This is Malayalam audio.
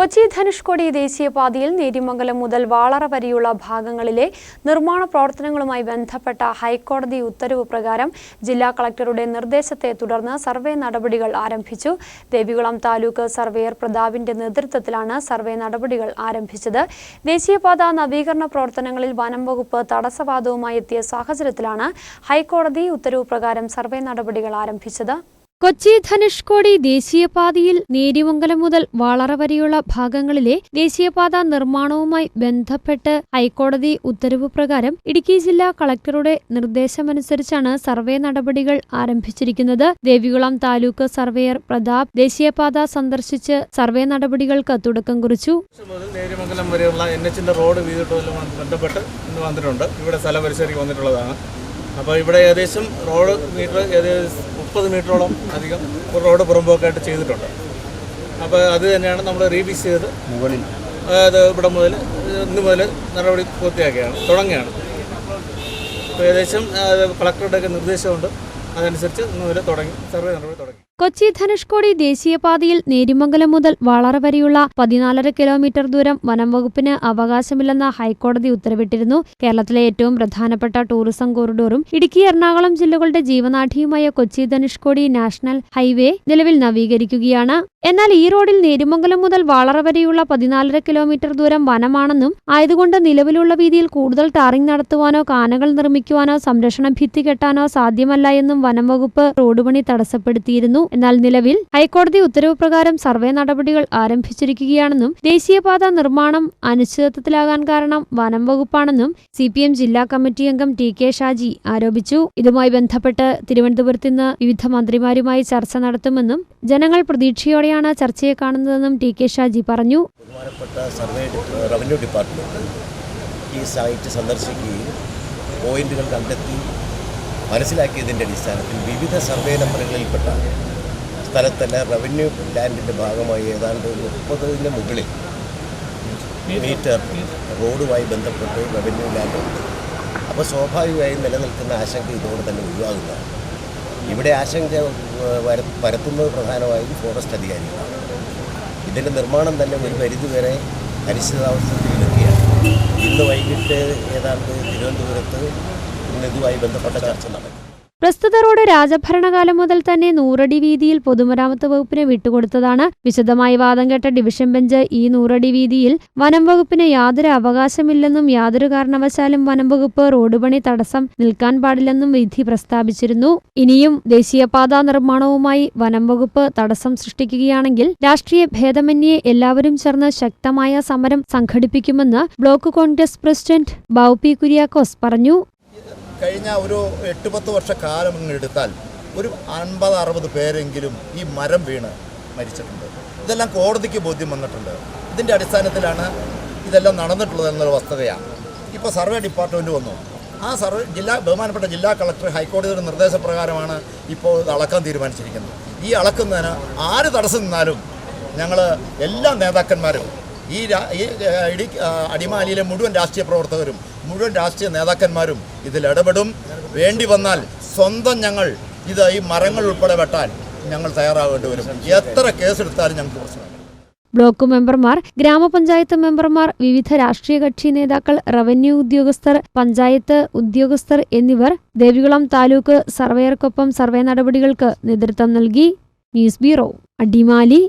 കൊച്ചി ധനുഷ്കോടി ദേശീയപാതയിൽ നേരിമംഗലം മുതൽ വാളറ വരെയുള്ള ഭാഗങ്ങളിലെ നിർമ്മാണ പ്രവർത്തനങ്ങളുമായി ബന്ധപ്പെട്ട ഹൈക്കോടതി ഉത്തരവ് പ്രകാരം ജില്ലാ കളക്ടറുടെ നിർദ്ദേശത്തെ തുടർന്ന് സർവേ നടപടികൾ ആരംഭിച്ചു. ദേവികുളം താലൂക്ക് സർവേയർ പ്രതാപിന്റെ നേതൃത്വത്തിലാണ് സർവേ നടപടികൾ ആരംഭിച്ചത്. ദേശീയപാത നവീകരണ പ്രവർത്തനങ്ങളിൽ വനം വകുപ്പ് തടസ്സവാദവുമായി എത്തിയ സാഹചര്യത്തിലാണ് ഹൈക്കോടതി ഉത്തരവ് പ്രകാരം സർവേ നടപടികൾ ആരംഭിച്ചത്. കൊച്ചി ധനുഷ്കോടി ദേശീയപാതയിൽ നേരിമംഗലം മുതൽ വളറ വരെയുള്ള ഭാഗങ്ങളിലെ ദേശീയപാത നിർമ്മാണവുമായി ബന്ധപ്പെട്ട് ഹൈക്കോടതി ഉത്തരവ് പ്രകാരം ഇടുക്കി ജില്ലാ കളക്ടറുടെ നിർദ്ദേശമനുസരിച്ചാണ് സർവേ നടപടികൾ ആരംഭിച്ചിരിക്കുന്നത്. ദേവികുളം താലൂക്ക് സർവേയർ പ്രതാപ് ദേശീയപാത സന്ദർശിച്ച് സർവേ നടപടികൾക്ക് തുടക്കം കുറിച്ചു. നേരിമംഗലം വരെയുള്ള എൻ എച്ചിന്റെ റോഡ് ബന്ധപ്പെട്ട് ഇന്ന് വന്നിട്ടുണ്ട്. ഇവിടെ സ്ഥല വന്നിട്ടുള്ളതാണ്. അപ്പോൾ ഇവിടെ ഏകദേശം റോഡ് മീറ്റർ ഏകദേശം മുപ്പത് മീറ്ററോളം അധികം റോഡ് പുറമ്പോക്കായിട്ട് ചെയ്തിട്ടുണ്ട്. അപ്പോൾ അത് തന്നെയാണ് നമ്മൾ റീബിസ് ചെയ്ത് മുകളിൽ. അത് ഇവിടെ മുതൽ ഇന്ന് മുതൽ നടപടി പൂർത്തിയാക്കിയാണ് തുടങ്ങുകയാണ്. അപ്പോൾ ഏകദേശം കളക്ടറുടെയൊക്കെ നിർദ്ദേശമുണ്ട്. അതനുസരിച്ച് ഇന്ന് മുതൽ തുടങ്ങി സർവേ നടപടി തുടങ്ങി. കൊച്ചി ധനുഷ്കോടി ദേശീയപാതയിൽ നേരിമംഗലം മുതൽ വളറ വരെയുള്ള പതിനാലര കിലോമീറ്റർ ദൂരം വനം വകുപ്പിന് അവകാശമില്ലെന്ന ഹൈക്കോടതി ഉത്തരവിട്ടിരുന്നു. കേരളത്തിലെ ഏറ്റവും പ്രധാനപ്പെട്ട ടൂറിസം കോറിഡോറും ഇടുക്കി എറണാകുളം ജില്ലകളുടെ ജീവനാഠിയുമായ കൊച്ചി ധനുഷ്കോടി നാഷണൽ ഹൈവേ നിലവിൽ നവീകരിക്കുകയാണ്. എന്നാൽ ഈ റോഡിൽ നേരിമംഗലം മുതൽ വളറ വരെയുള്ള പതിനാലര കിലോമീറ്റർ ദൂരം വനമാണെന്നും ആയതുകൊണ്ട് നിലവിലുള്ള വീതിയിൽ കൂടുതൽ ടാറിംഗ് നടത്തുവാനോ കാനകൾ നിർമ്മിക്കുവാനോ സംരക്ഷണ ഭിത്തി കെട്ടാനോ സാധ്യമല്ല എന്നും വനം വകുപ്പ് റോഡ് പണി തടസ്സപ്പെടുത്തിയിരുന്നു. എന്നാൽ നിലവിൽ ഹൈക്കോടതി ഉത്തരവ് പ്രകാരം സർവേ നടപടികൾ ആരംഭിച്ചിരിക്കുകയാണെന്നും ദേശീയപാത നിർമ്മാണം അനിശ്ചിതത്വത്തിലാകാൻ കാരണം വനം വകുപ്പാണെന്നും സി പി എം ജില്ലാ കമ്മിറ്റി അംഗം ടി കെ ഷാജി ആരോപിച്ചു. ഇതുമായി ബന്ധപ്പെട്ട് തിരുവനന്തപുരത്ത് ഇന്ന് വിവിധ മന്ത്രിമാരുമായി ചർച്ച നടത്തുമെന്നും ജനങ്ങൾ പ്രതീക്ഷയോടെയാണ് ചർച്ചയെ കാണുന്നതെന്നും ടി കെ ഷാജി പറഞ്ഞു. ബഹുമാനപ്പെട്ട സർവേ ഡി- റവന്യൂ ഡിപ്പാർട്ട്മെന്റ് ഈ സൈറ്റ് സന്ദർശിക്കുകയും പോയിന്റുകൾ കണ്ടെത്തി മനസ്സിലാക്കിയതിന്റെ അടിസ്ഥാനത്തിൽ വിവിധ സർവേ നമ്പറുകളിൽപ്പെട്ട സ്ഥലത്തെല്ലാം റവന്യൂ ലാൻഡിന്റെ ഭാഗമായി ഏതാണ്ട് മുപ്പതിന് മുകളിൽ മീറ്റർ റോഡുമായി ബന്ധപ്പെട്ട് റവന്യൂ ലാൻഡ് ഉണ്ട്. അപ്പോൾ സ്വാഭാവികമായും നിലനിൽക്കുന്ന ആശങ്ക ഇതോടെ തന്നെ ഒഴിവാകുന്നതാണ്. ഇവിടെ ആശങ്ക വര പരത്തുന്നത് പ്രധാനമായും ഫോറസ്റ്റ് അധികാരികളാണ്. ഇതിന്റെ നിർമ്മാണം തന്നെ ഒരു പരിധിവരെ വരെ നിൽക്കുകയാണ് ഇന്ന് വൈകിട്ട് ഏതാണ്ട് തിരുവനന്തപുരത്ത് ഇന്ന് ഇതുമായി ബന്ധപ്പെട്ട ചർച്ച നടക്കും. പ്രസ്തുത റോഡ് രാജഭരണകാലം മുതൽ തന്നെ നൂറടി വീതിയിൽ പൊതുമരാമത്ത് വകുപ്പിന് വിട്ടുകൊടുത്തതാണ് വിശദമായി വാദം കേട്ട ഡിവിഷൻ ബെഞ്ച് ഈ നൂറടി വീതിയിൽ വനം വകുപ്പിന് യാതൊരു അവകാശമില്ലെന്നും യാതൊരു കാരണവശാലും വനം വകുപ്പ് റോഡ് പണി തടസ്സം നിൽക്കാൻ പാടില്ലെന്നും വിധി പ്രസ്താവിച്ചിരുന്നു. ഇനിയും ദേശീയപാത നിർമ്മാണവുമായി വനം വകുപ്പ് തടസ്സം സൃഷ്ടിക്കുകയാണെങ്കിൽ രാഷ്ട്രീയ ഭേദമന്യേ എല്ലാവരും ചേർന്ന് ശക്തമായ സമരം സംഘടിപ്പിക്കുമെന്ന് ബ്ലോക്ക് കോൺഗ്രസ് പ്രസിഡന്റ് ബൗ പി കുര്യാക്കോസ് പറഞ്ഞു. കഴിഞ്ഞ ഒരു എട്ട് പത്ത് വർഷക്കാലം എടുത്താൽ ഒരു അൻപത് അറുപത് പേരെങ്കിലും ഈ മരം വീണ് മരിച്ചിട്ടുണ്ട്. ഇതെല്ലാം കോടതിക്ക് ബോധ്യം വന്നിട്ടുണ്ട്. ഇതിന്റെ അടിസ്ഥാനത്തിലാണ് ഇതെല്ലാം നടന്നിട്ടുള്ളത് എന്നൊരു വസ്തുതയാണ്. ഇപ്പോൾ സർവേ ഡിപ്പാർട്ട്മെന്റ് വന്നു. ആ സർവേ ജില്ലാ ബഹുമാനപ്പെട്ട ജില്ലാ കളക്ടർ ഹൈക്കോടതിയുടെ നിർദ്ദേശപ്രകാരമാണ് ഇപ്പോൾ ഇത് അളക്കാൻ തീരുമാനിച്ചിരിക്കുന്നത്. ഈ അളക്കുന്നതിന് ആര് തടസ്സം നിന്നാലും ഞങ്ങൾ എല്ലാ നേതാക്കന്മാരും ഈ ഇടി അടിമാലിയിലെ മുഴുവൻ രാഷ്ട്രീയ പ്രവർത്തകരും മുഴുവൻ രാഷ്ട്രീയ നേതാക്കന്മാരും ഇതിൽ ഇടപെടും. വേണ്ടി വന്നാൽ സ്വന്തം ഞങ്ങൾ ഇത് ഈ മരങ്ങൾ ഉൾപ്പെടെ വെട്ടാൻ ഞങ്ങൾ തയ്യാറാകേണ്ടി വരും. എത്ര കേസെടുത്താലും ഞങ്ങൾക്ക് ബ്ലോക്ക് മെമ്പർമാർ ഗ്രാമപഞ്ചായത്ത് മെമ്പർമാർ വിവിധ രാഷ്ട്രീയ കക്ഷി നേതാക്കൾ റവന്യൂ ഉദ്യോഗസ്ഥർ പഞ്ചായത്ത് ഉദ്യോഗസ്ഥർ എന്നിവർ ദേവികുളം താലൂക്ക് സർവേയർക്കൊപ്പം സർവേ നടപടികൾക്ക് നേതൃത്വം നൽകി. News bureau Adimali.